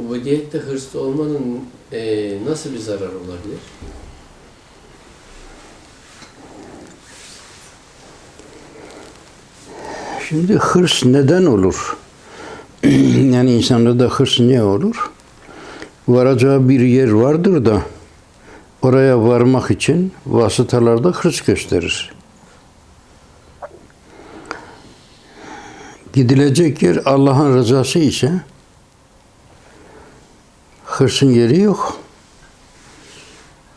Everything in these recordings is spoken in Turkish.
ubudiyette hırslı olmanın e, nasıl bir zararı olabilir? Şimdi hırs neden olur? yani insanda da hırs niye olur? Varacağı bir yer vardır da oraya varmak için vasıtalarda hırs gösterir. Gidilecek yer Allah'ın rızası ise hırsın yeri yok.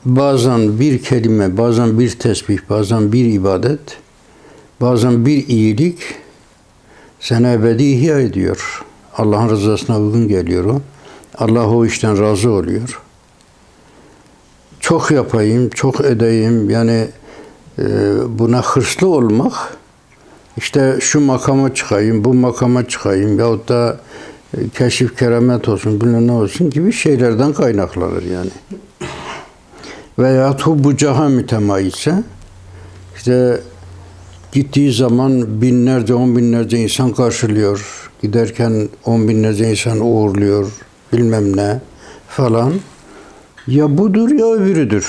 Bazen bir kelime, bazen bir tesbih, bazen bir ibadet, bazen bir iyilik seni ebedi ihya ediyor. Allah'ın rızasına uygun geliyor o. Allah o işten razı oluyor. Çok yapayım, çok edeyim. Yani e, buna hırslı olmak, işte şu makama çıkayım, bu makama çıkayım yahut da keşif keramet olsun, bilmem ne olsun gibi şeylerden kaynaklanır yani. Veya bu bucağa mütemayitse, işte Gittiği zaman binlerce, on binlerce insan karşılıyor. Giderken on binlerce insan uğurluyor. Bilmem ne falan. Ya budur ya öbürüdür.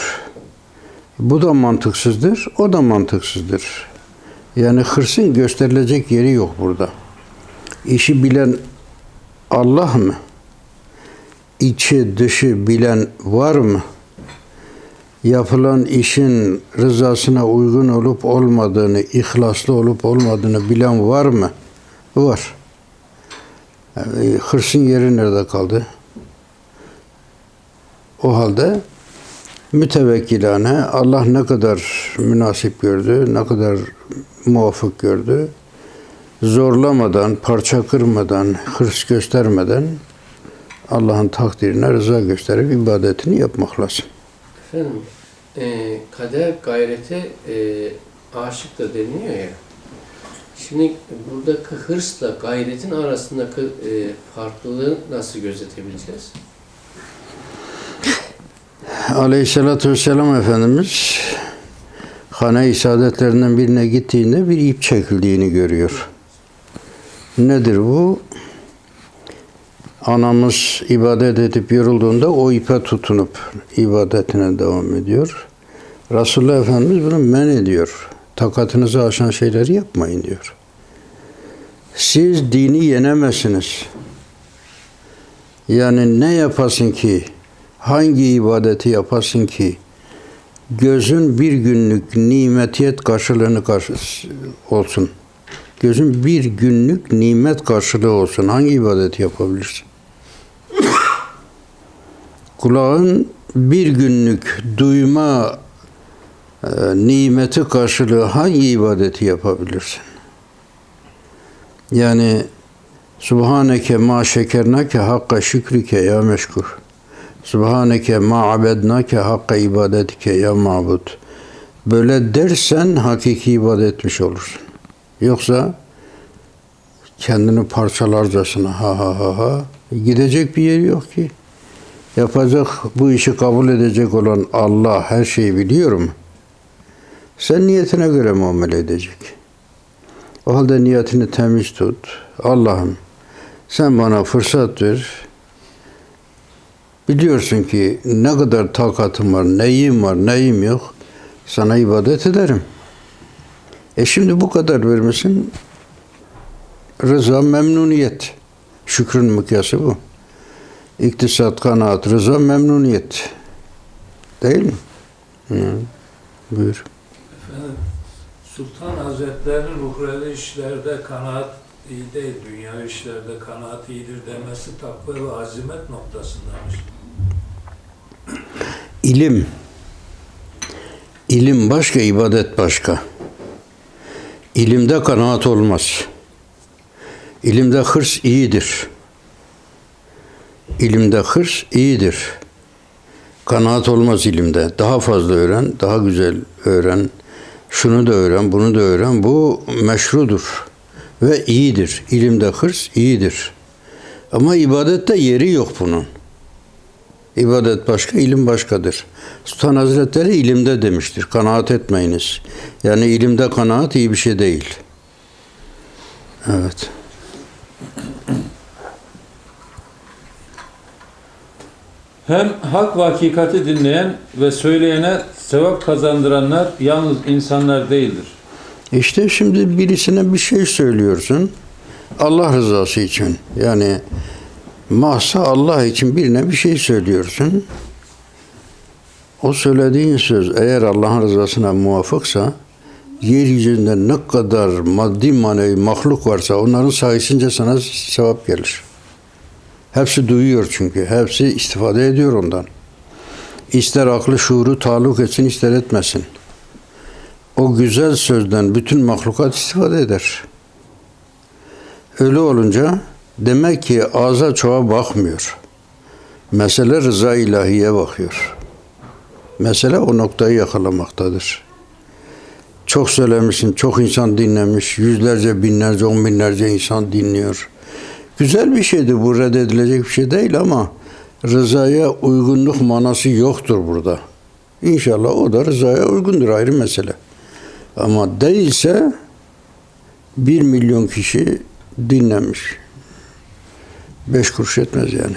Bu da mantıksızdır, o da mantıksızdır. Yani hırsın gösterilecek yeri yok burada. İşi bilen Allah mı? İçi dışı bilen var mı? yapılan işin rızasına uygun olup olmadığını, ihlaslı olup olmadığını bilen var mı? Var. Yani hırsın yeri nerede kaldı? O halde mütevekkilane Allah ne kadar münasip gördü, ne kadar muvafık gördü, zorlamadan, parça kırmadan, hırs göstermeden Allah'ın takdirine rıza gösterip ibadetini yapmak lazım. Efendim, e, kader gayrete e, aşık da deniliyor ya. Şimdi buradaki hırsla gayretin arasındaki e, farklılığı nasıl gözetebileceğiz? Aleyhissalatü vesselam Efendimiz hane-i saadetlerinden birine gittiğinde bir ip çekildiğini görüyor. Nedir bu? Anamız ibadet edip yorulduğunda o ipe tutunup ibadetine devam ediyor. Resulullah Efendimiz bunu men ediyor. Takatınızı aşan şeyleri yapmayın diyor. Siz dini yenemezsiniz. Yani ne yapasın ki, hangi ibadeti yapasın ki, gözün bir günlük nimetiyet karşılığını karşı olsun. Gözün bir günlük nimet karşılığı olsun. Hangi ibadeti yapabilirsin? Kulağın bir günlük duyma e, nimeti karşılığı hangi ibadeti yapabilirsin? Yani Subhaneke ma şekernake hakka şükrike ya meşkur. Subhaneke ma abednake hakka ibadetike ya mabud. Böyle dersen hakiki ibadet etmiş olursun. Yoksa kendini parçalarcasına ha ha ha ha gidecek bir yeri yok ki. Yapacak bu işi kabul edecek olan Allah her şeyi biliyor mu? Sen niyetine göre muamele edecek. O halde niyetini temiz tut. Allah'ım sen bana fırsat ver. Biliyorsun ki ne kadar takatım var, neyim var, neyim yok. Sana ibadet ederim. E şimdi bu kadar vermesin. Rıza, memnuniyet. Şükrün mikyası bu. İktisat, kanaat, rıza, memnuniyet. Değil mi? Hı. Buyur. Efendim, Sultan Hazretleri ruhrevi işlerde kanaat iyi değil, dünya işlerde kanaat iyidir demesi takva ve azimet noktasındamış. İlim. İlim başka, ibadet başka. İlimde kanaat olmaz. İlimde hırs iyidir. İlimde hırs iyidir. Kanaat olmaz ilimde. Daha fazla öğren, daha güzel öğren. Şunu da öğren, bunu da öğren. Bu meşrudur ve iyidir. İlimde hırs iyidir. Ama ibadette yeri yok bunun. İbadet başka, ilim başkadır. Sultan Hazretleri ilimde demiştir. Kanaat etmeyiniz. Yani ilimde kanaat iyi bir şey değil. Evet. Hem hak ve hakikati dinleyen ve söyleyene sevap kazandıranlar yalnız insanlar değildir. İşte şimdi birisine bir şey söylüyorsun. Allah rızası için. Yani mahsa Allah için birine bir şey söylüyorsun. O söylediğin söz eğer Allah'ın rızasına muvafıksa yeryüzünde ne kadar maddi manevi mahluk varsa onların sayesinde sana sevap gelir. Hepsi duyuyor çünkü. Hepsi istifade ediyor ondan. İster aklı şuuru taluk etsin ister etmesin. O güzel sözden bütün mahlukat istifade eder. Öyle olunca demek ki ağza çoğa bakmıyor. Mesele rıza ilahiye bakıyor. Mesele o noktayı yakalamaktadır. Çok söylemişsin, çok insan dinlemiş, yüzlerce, binlerce, on binlerce insan dinliyor. Güzel bir şeydi bu, reddedilecek bir şey değil ama rızaya uygunluk manası yoktur burada. İnşallah o da rızaya uygundur ayrı mesele. Ama değilse bir milyon kişi dinlemiş. Beş kuruş etmez yani.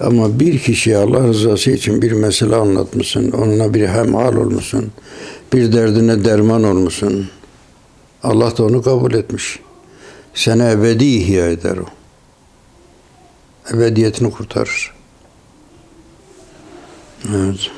Ama bir kişiye Allah rızası için bir mesele anlatmışsın, onunla bir hemhal olmuşsun, bir derdine derman olmuşsun. Allah da onu kabul etmiş. Seni ebedi ihya eder o. Ebediyetini kurtarır. Evet.